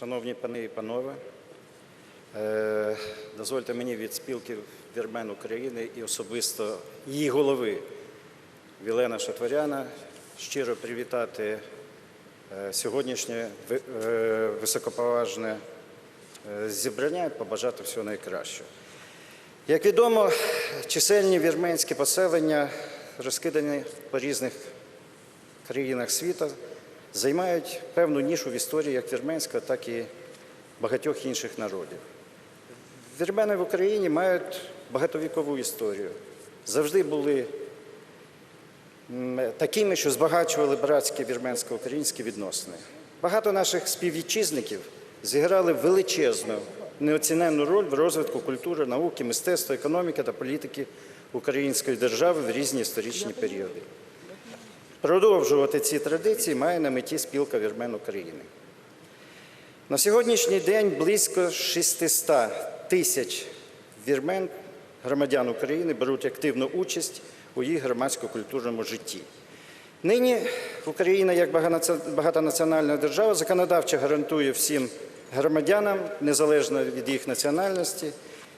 Шановні пани і панове, е, дозвольте мені від спілки вірмен України і особисто її голови Вілена Шатворяна щиро привітати е, сьогоднішнє е, високоповажне зібрання і побажати всього найкращого. Як відомо, чисельні вірменські поселення розкидані по різних країнах світу, займають певну нішу в історії як вірменська, так і багатьох інших народів. Вірмени в Україні мають багатовікову історію. Завжди були такими, що збагачували братські вірменсько-українські відносини. Багато наших співвітчизників зіграли величезну, неоціненну роль в розвитку культури, науки, мистецтва, економіки та політики української держави в різні історичні періоди. Продовжувати ці традиції має на меті спілка вірмен України. На сьогоднішній день близько 600 тисяч вірмен, громадян України, беруть активну участь у їх громадсько-культурному житті. Нині Україна, як багатонаціональна держава, законодавчо гарантує всім громадянам, незалежно від їх національності,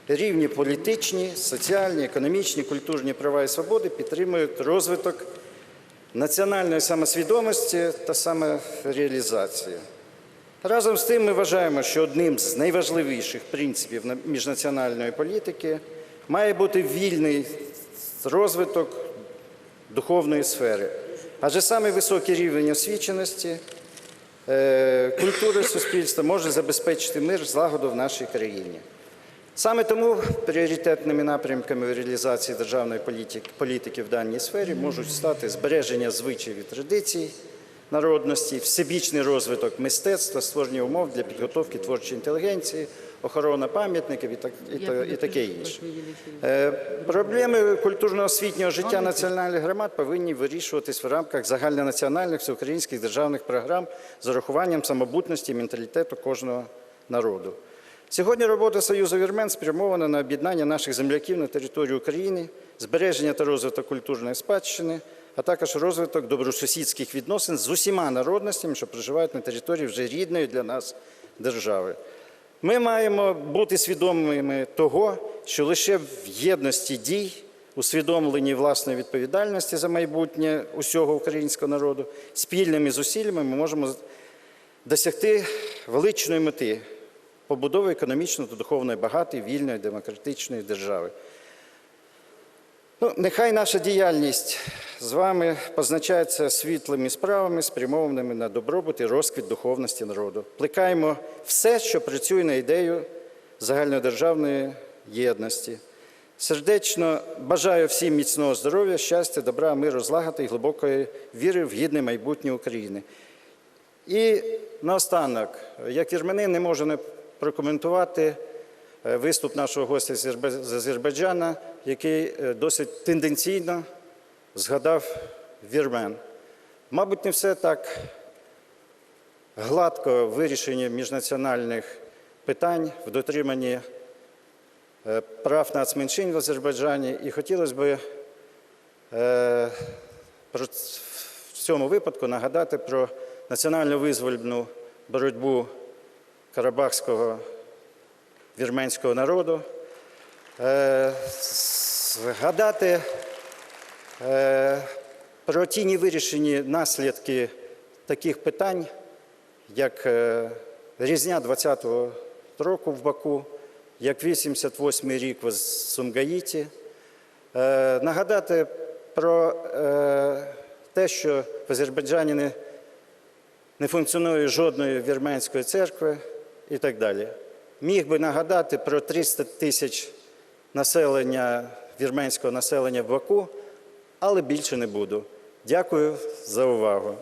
рівні політичні, соціальні, економічні, культурні права і свободи підтримують розвиток національної самосвідомості та самореалізації. Разом з тим ми вважаємо, що одним з найважливіших принципів на- міжнаціональної політики має бути вільний розвиток духовної сфери. Адже саме високий рівень освіченості е, культури суспільства може забезпечити мир злагоду в нашій країні. Саме тому пріоритетними напрямками в реалізації державної політики, в даній сфері можуть стати збереження звичаїв і традицій народності, всебічний розвиток мистецтва, створення умов для підготовки творчої інтелігенції, охорона пам'ятників і, так, і, та- і таке інше. Е, Проблеми культурно-освітнього життя національних громад повинні вирішуватись в рамках загальнонаціональних всеукраїнських державних програм з урахуванням самобутності і менталітету кожного народу. Сьогодні робота Союзу вірмен спрямована на об'єднання наших земляків на території України, збереження та розвиток культурної спадщини, а також розвиток добросусідських відносин з усіма народностями, що проживають на території вже рідної для нас держави. Ми маємо бути свідомими того, що лише в єдності дій, усвідомленні власної відповідальності за майбутнє усього українського народу, спільними зусиллями ми можемо досягти величної мети побудови економічно та духовно багатої, вільної, демократичної держави. Ну, нехай наша діяльність з вами позначається світлими справами, спрямованими на добробут і розквіт духовності народу. Плекаємо все, що працює на ідею загальнодержавної єдності. Сердечно бажаю всім міцного здоров'я, щастя, добра, миру, злагоди і глибокої віри в гідне майбутнє України. І наостанок, як вірменин, не можу не прокоментувати е, виступ нашого гостя з Азербайджана, який е, досить тенденційно згадав вірмен. Мабуть, не все так гладко в вирішенні міжнаціональних питань в дотриманні е, прав нацменшин в Азербайджані. І хотілося б в цьому випадку нагадати про національно визвольну боротьбу карабахського вірменського народу, е, згадати е, про ті невирішені наслідки таких питань, як е, різня 20-го року в Баку, як 88-й рік в Сумгаїті, нагадати про те, що в Азербайджані не функціонує жодної вірменської церкви і так далі. Міг би нагадати про 300 тисяч населення, вірменського населення в Баку, але більше не буду. Дякую за увагу.